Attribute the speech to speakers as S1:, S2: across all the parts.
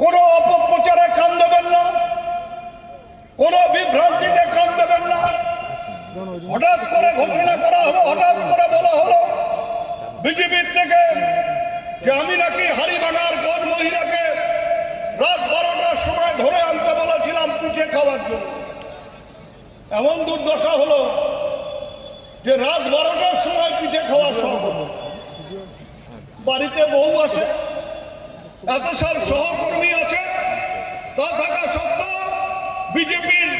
S1: কোন অপপ্রচারে কান দেবেন না, কোন বিভ্রান্তিতে কান দেবেন না। হঠাৎ করে ঘোষণা করা হলো, হঠাৎ করে বলা হলো, বিজেপির থেকে যে আমি নাকি হারিবানার কোন মহিলাকে রাত বারোটার সময় ধরে আনতে বলেছিলাম পিঠে খাওয়ার জন্য। এমন দুর্দশা হলো যে রাত বারোটার সময় পিঠে খাওয়া সম্ভব বাড়িতে বউ আছে এত সব সহকর্মী আছে, তা থাকা সত্ত্বেও বিজেপির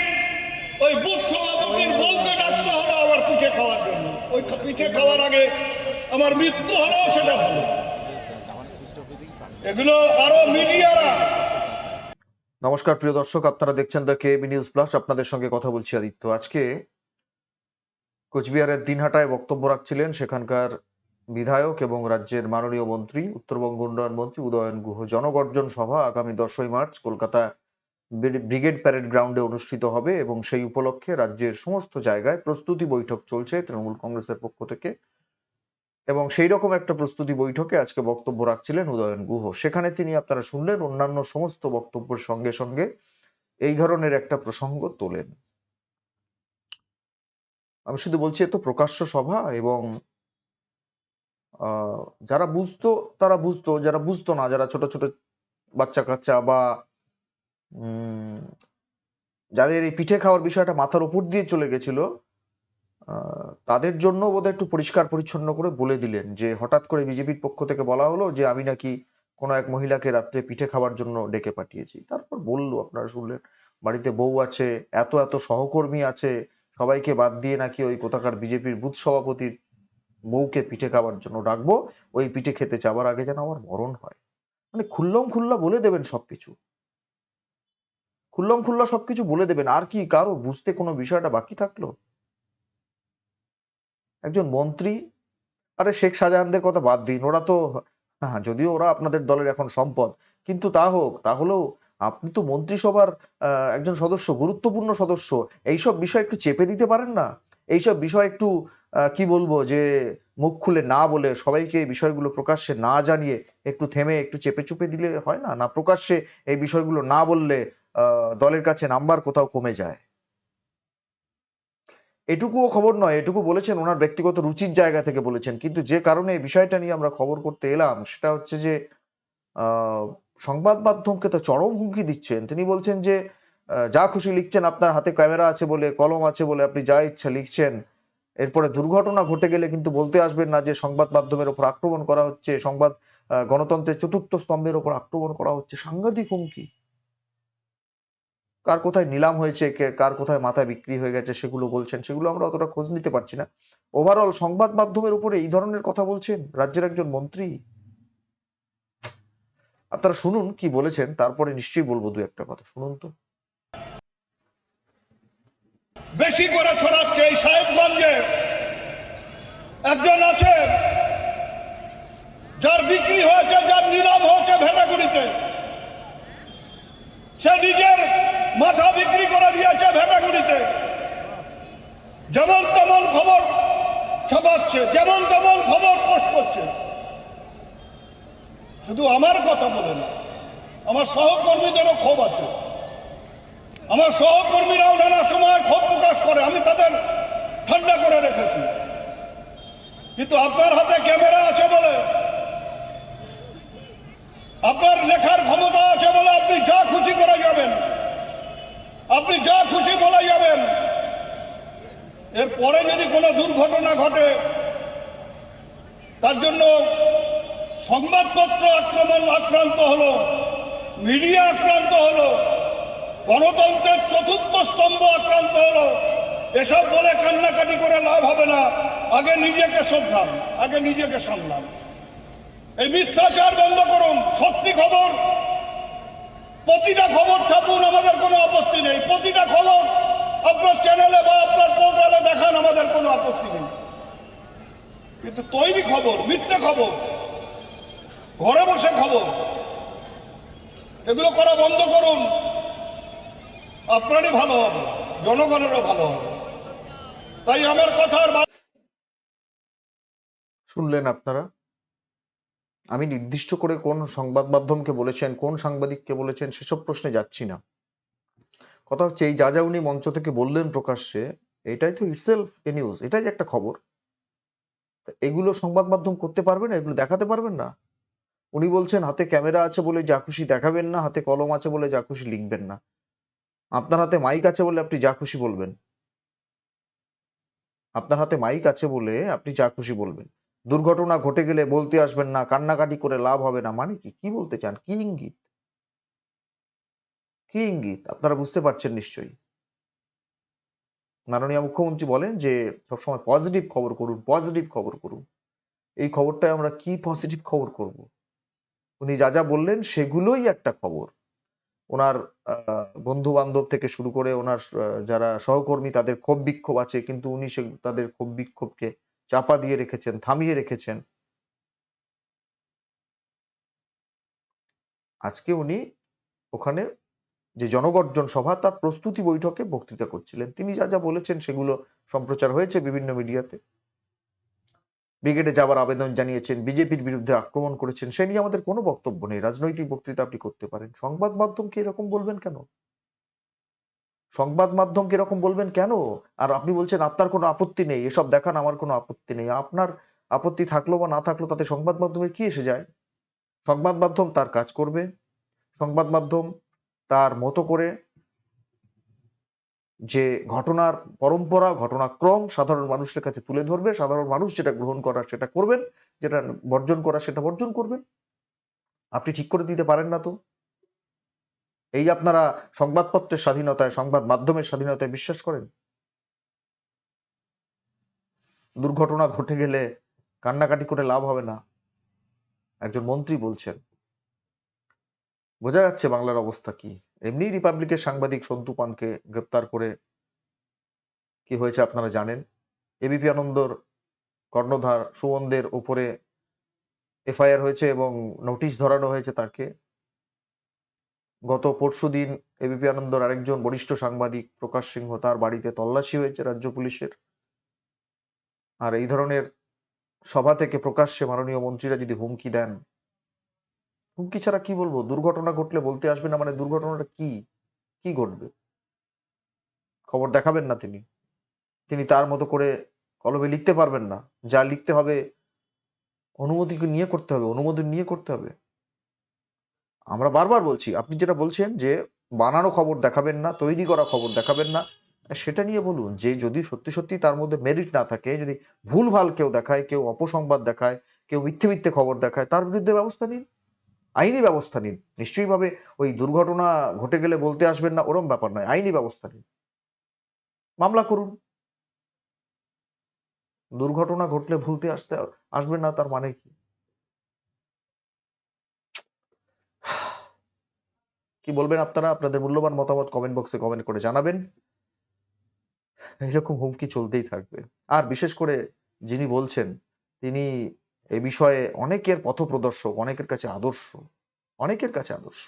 S1: ওই বুথ সভাপতির বউকে ডাকতে হলো আমার পিঠে খাওয়ার জন্য। ওই পিঠে খাওয়ার আগে আমার মৃত্যু হলেও সেটা হলো এগুলো আরও মিডিয়ারা
S2: নমস্কার, প্রিয় দর্শক, আপনারা দেখছেন দ্য কেবি নিউজ প্লাস। আপনাদের সঙ্গে কথা বলছি আদিত্য। আজকে কোচবিহারের দিনহাটায় বক্তব্য রাখছিলেন সেখানকার বিধায়ক এবং রাজ্যের মাননীয় মন্ত্রী, উত্তরবঙ্গ উন্নয়ন মন্ত্রী উদয়ন গুহ জনগর্জন সভা আগামী দশই মার্চ কলকাতা ব্রিগেড প্যারেড গ্রাউন্ডে অনুষ্ঠিত হবে এবং সেই উপলক্ষে রাজ্যের সমস্ত জায়গায় প্রস্তুতি বৈঠক চলছে তৃণমূল কংগ্রেসের পক্ষ থেকে। এবং সেই রকম একটা প্রস্তুতি বৈঠকে আজকে বক্তব্য রাখছিলেন উদয়ন গুহ। সেখানে তিনি আপনারা শুনলেন, অন্যান্য সমস্ত বক্তব্যের সঙ্গে সঙ্গে এই ধরনের একটা প্রসঙ্গ তোলেন। আমি শুধু বলছি, এ তো প্রকাশ্য সভা এবং যারা বুঝতো, তারা বুঝতো, যারা বুঝতো না, যারা ছোট ছোট বাচ্চা কাচ্চা বা যাদের এই পিঠে খাওয়ার বিষয়টা মাথার উপর দিয়ে চলে গেছিল তাদের জন্য বোধহয় একটু পরিষ্কার পরিচ্ছন্ন করে বলে দিলেন যে, হঠাৎ করে বিজেপির পক্ষ থেকে বলা হলো যে, আমি নাকি কোনো এক মহিলাকে রাত্রে পিঠে খাওয়ার জন্য ডেকে পাঠিয়েছি। তারপর বলল, আপনারা শুনলেন, বাড়িতে বউ আছে, এত এত সহকর্মী আছে, সবাইকে বাদ দিয়ে নাকি ওই কোথাকার বিজেপির বুথ সভাপতির বউকে পিঠে খাওয়ার জন্য ডাকবো, ওই পিঠে খেতে যাবার আগে যেন আমার মরণ হয়। মানে খুল্লম খুল্লা বলে দেবেন সবকিছু। খুল্লম খুল্লা সবকিছু বলে দেবেন, আর কি কারও বুঝতে কোনো বিষয়টা বাকি থাকল? একজন মন্ত্রী, আরে শেখ শাহজাহানদের কথা বাদ দিন, ওরা তো হ্যাঁ যদিও ওরা আপনাদের দলের এখন সম্পদ, কিন্তু তা হোক তাহলেও আপনি তো মন্ত্রিসভার একজন সদস্য, গুরুত্বপূর্ণ সদস্য, এইসব বিষয় একটু চেপে দিতে পারেন না? এইসব বিষয় একটু কি বলব যে মুখ খুলে না বলে সবাইকে এই বিষয়গুলো প্রকাশ্যে না জানিয়ে একটু থেমে, একটু চেপে চুপে দিলে হয় না? না প্রকাশ্যে এই বিষয়গুলো না বললে দলের কাছে নাম্বার কোথাও কমে যায়? এটুকুও খবর নয়, এটুকু বলেছেন ওনার ব্যক্তিগত রুচির জায়গা থেকে বলেছেন। কিন্তু যে কারণে এই বিষয়টা নিয়ে আমরা খবর করতে এলাম, সেটা হচ্ছে যে সংবাদ মাধ্যমকে তো চরম হুমকি দিচ্ছেন। তিনি বলছেন যে যা খুশি লিখছেন আপনার হাতে ক্যামেরা আছে বলে, কলম আছে বলে আপনি যা ইচ্ছা লিখছেন। এরপরে দুর্ঘটনা ঘটে গেলে কিন্তু বলতে আসবেন না যে সংবাদ মাধ্যমের উপর আক্রমণ করা হচ্ছে, সংবাদ গণতন্ত্রের চতুর্থ স্তম্ভের উপর আক্রমণ করা হচ্ছে। সাংঘাতিক হুমকি। কার কোথায় নিলাম হয়েছে কার কোথায় মাথা বিক্রি হয়ে গেছে সেগুলো বলছেন, সেগুলো আমরা অতটা খোঁজ নিতে পারছি না। ওভারঅল সংবাদ মাধ্যমের উপরে এই ধরনের কথা বলছেন রাজ্যের একজন মন্ত্রী? আপনারা শুনুন কি বলেছেন, তারপরে নিশ্চয়ই বলব দু একটা কথা। শুনুন তো।
S1: বেশি করে ছড়াচ্ছে এই সাহেবগঞ্জে। একজন আছে যার বিক্রি হয়েছে, যার নিলাম হয়েছে ভেটাগুড়িতে। সে নিজের মাথা বিক্রি করে দিয়েছে ভেটাগুড়িতে। যেমন তেমন খবর ছাপাচ্ছে যেমন তেমন খবর পোস্ট করছে। শুধু আমার কথা বলে না, আমার সহকর্মীদেরও ক্ষোভ আছে। আমার সহকর্মীরাও নানা সময় ক্ষোভ প্রকাশ করে, আমি তাদের ঠান্ডা করে রেখেছি। কিন্তু আপনার হাতে ক্যামেরা আছে বলে, আপনার লেখার ক্ষমতা আছে বলে আপনি যা খুশি করে যাবেন, আপনি যা খুশি বলে যাবেন এরপরে যদি কোনো দুর্ঘটনা ঘটে, তার জন্য সংবাদপত্র আক্রমণ আক্রান্ত হলো, মিডিয়া আক্রান্ত হলো গণতন্ত্রের চতুর্থ স্তম্ভ আক্রান্ত হলো। এসব বলে কান্নাকাটি করে লাভ হবে না। আগে নিজেকে শোধরান, আগে নিজেকে সামলান। এই মিথ্যাচার বন্ধ করুন। সত্যি খবর। প্রতিটা খবর ছাপুন, আমাদের কোনো আপত্তি নেই। প্রতিটা খবর আপনার চ্যানেলে বা আপনার পোর্টালে দেখান, আমাদের কোনো আপত্তি নেই। কিন্তু তৈরি খবর, মিথ্যে খবর, ঘরে বসে খবর, এগুলো করা বন্ধ করুন। আপনারই ভালো হবে, জনগণেরও ভালো হবে। তাই আমার কথার
S2: শুনলেন আপনারা? আমি নির্দিষ্ট করে কোন সংবাদ মাধ্যমকে বলেছেন, কোন সাংবাদিককে বলেছেন, সেসব প্রশ্নে যাচ্ছি না। কথা হচ্ছে, এই যা যা উনি মঞ্চ থেকে বললেন প্রকাশ্যে, এটাই তো ইটসেলফ এ নিউজ এটাই একটা খবর। এগুলো সংবাদ মাধ্যম করতে পারবে না, এগুলো দেখাতে পারবেন না? উনি বলছেন, হাতে ক্যামেরা আছে বলে যা খুশি দেখাবেন না, হাতে কলম আছে বলে যা খুশি লিখবেন না। আপনার হাতে মাইক আছে বলে আপনি যা খুশি বলবেন। আপনার হাতে মাইক আছে বলে আপনি যা খুশি বলবেন। দুর্ঘটনা ঘটে গেলে বলতে আসবেন না, কান্নাকাটি করে লাভ হবে না। মানে কি? কি বলতে চান? কি ইঙ্গিত? কি ইঙ্গিত? আপনারা বুঝতে পারছেন নিশ্চয়ই। মাননীয় মুখ্যমন্ত্রী বলেন যে, সবসময় পজিটিভ খবর করুন পজিটিভ খবর করুন। এই খবরটায় আমরা কি পজিটিভ খবর করব? উনি যা যা বললেন সেগুলোই একটা খবর। ওনার বন্ধু বান্ধব থেকে শুরু করে ওনার যারা সহকর্মী তাদের ক্ষোভ বিক্ষোভ আছে, কিন্তু উনি সে, তাদের ক্ষোভ বিক্ষোভকে চাপা দিয়ে রেখেছেন, থামিয়ে রেখেছেন। আজকে উনি ওখানে যে জনগর্জন সভা, তার প্রস্তুতি বৈঠকে বক্তৃতা করছিলেন। তিনি যা যা বলেছেন সেগুলো সম্প্রচার হয়েছে বিভিন্ন মিডিয়াতে। ব্রিগেডে যাওয়ার আবেদন জানিয়েছেন, বিজেপির বিরুদ্ধে আক্রমণ করেছেন, সে নিয়ে আমাদের কোনো বক্তব্য নেই। রাজনৈতিক বক্তৃতা আপনি করতে পারেন। সংবাদ মাধ্যমকে এরকম বলবেন কেন? সংবাদ মাধ্যমকে এরকম বলবেন কেন? আর আপনি বলছেন, আপনার কোনো আপত্তি নেই। এসব দেখান, আমার কোনো আপত্তি নেই। আপনার আপত্তি থাকল বা না থাকল, তাতে সংবাদ মাধ্যমের কি এসে যায়? সংবাদ মাধ্যম তার কাজ করবে। সংবাদ মাধ্যম তার মতো করে যে ঘটনার পরম্পরা, ঘটনাক্রম সাধারণ মানুষের কাছে তুলে ধরবে, সাধারণ মানুষ যেটা গ্রহণ করার সেটা করবেন, যেটা বর্জন করার সেটা বর্জন করবেন। আপনি ঠিক করে দিতে পারেন না তো। এই আপনারা সংবাদপত্রের স্বাধীনতায়, সংবাদ মাধ্যমের স্বাধীনতায় বিশ্বাস করেন? দুর্ঘটনা ঘটে গেলে কান্নাকাটি করে লাভ হবে না। একজন মন্ত্রী বলছেন বোঝা যাচ্ছে বাংলার অবস্থা কি? এমনি রিপাবলিকের সাংবাদিক সন্তু পানকে গ্রেপ্তার করে কি হয়েছে আপনারা জানেন? এবিপি আনন্দর কর্ণধার সুমনদের উপরে এফআইআর হয়েছে এবং নোটিশ ধরানো হয়েছে তাকে। গত পরশুদিন এবিপি আনন্দর আরেকজন বরিষ্ঠ সাংবাদিক প্রকাশ সিংহ তার বাড়িতে তল্লাশি হয়েছে রাজ্য পুলিশের। আর এই ধরনের সভা থেকে প্রকাশ্যে মাননীয় মন্ত্রীরা যদি হুমকি দেন হুমকি ছাড়া কি বলব? দুর্ঘটনা ঘটলে বলতে আসবে না মানে দুর্ঘটনাটা কি? কি ঘটবে? খবর দেখাবেন না তিনি। তিনি তার মতো করে কলমে লিখতে পারবেন না। যা লিখতে হবে, অনুমতিকে নিয়ে করতে হবে, অনুমোদন নিয়ে করতে হবে। আমরা বারবার বলছি, আপনি যেটা বলছেন যে বানানো খবর দেখাবেন না, তৈরি করা খবর দেখাবেন না, সেটা নিয়ে বলুন। যে যদি সত্যি সত্যি তার মধ্যে মেরিট না থাকে, যদি ভুলভাল কেউ দেখায়, কেউ অপসংবাদ দেখায়, কেউ মিথ্যে মিথ্যে খবর দেখায়, তার বিরুদ্ধে ব্যবস্থা নিন। আইনি ব্যবস্থা নিন। নিশ্চয়ই ভাবে ওই দুর্ঘটনা ঘটে গেলে বলতে আসবেন না, ওরম ব্যাপার নয়, আইনি ব্যবস্থা নিন। মামলা করুন। দুর্ঘটনা ঘটলে ভুলতে আসতে আসবেন না, তার মানে কি? কি বলবেন আপনারা? আপনাদের মূল্যবান মতামত কমেন্ট বক্সে কমেন্ট করে জানাবেন। এইরকম হুমকি চলতেই থাকবে। আর বিশেষ করে যিনি বলছেন, তিনি এই বিষয়ে অনেকের পথপ্রদর্শক অনেকের কাছে আদর্শ অনেকের কাছে আদর্শ।